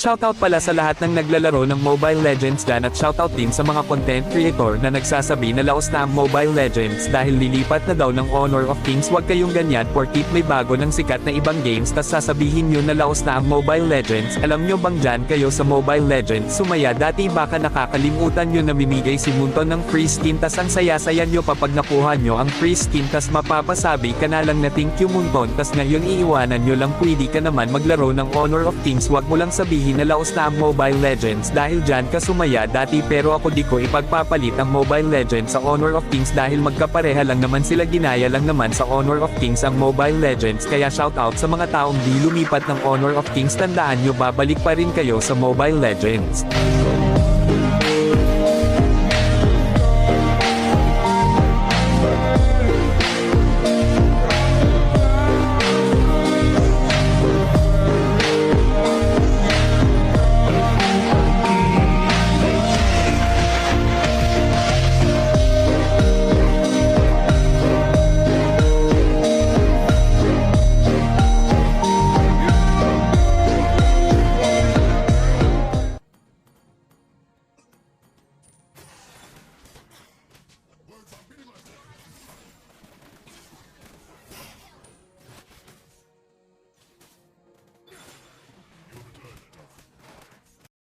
Shoutout pala sa lahat ng naglalaro ng Mobile Legends dyan at shoutout din sa mga content creator na nagsasabi na laos na ang Mobile Legends dahil lilipat na daw ng Honor of Kings. Wag kayong ganyan porkit may bago ng sikat na ibang games tas sasabihin nyo na laos na ang Mobile Legends. Alam nyo bang dyan kayo sa Mobile Legends? Sumaya dati baka nakakalimutan nyo na mimigay si Munton ng free skin tas ang saya-saya nyo kapag nakuha nyo ang free skin tas mapapasabi ka na lang na thank you Munton tas ngayon iiwanan nyo lang pwede ka naman maglaro ng Honor of Kings. Wag mo lang sabihin na ang Mobile Legends dahil dyan ka sumaya dati pero ako di ko ipagpapalit ang Mobile Legends sa Honor of Kings dahil magkapareha lang naman sila ginaya lang naman sa Honor of Kings ang Mobile Legends kaya shoutout sa mga taong di lumipat ng Honor of Kings tandaan nyo babalik pa rin kayo sa Mobile Legends.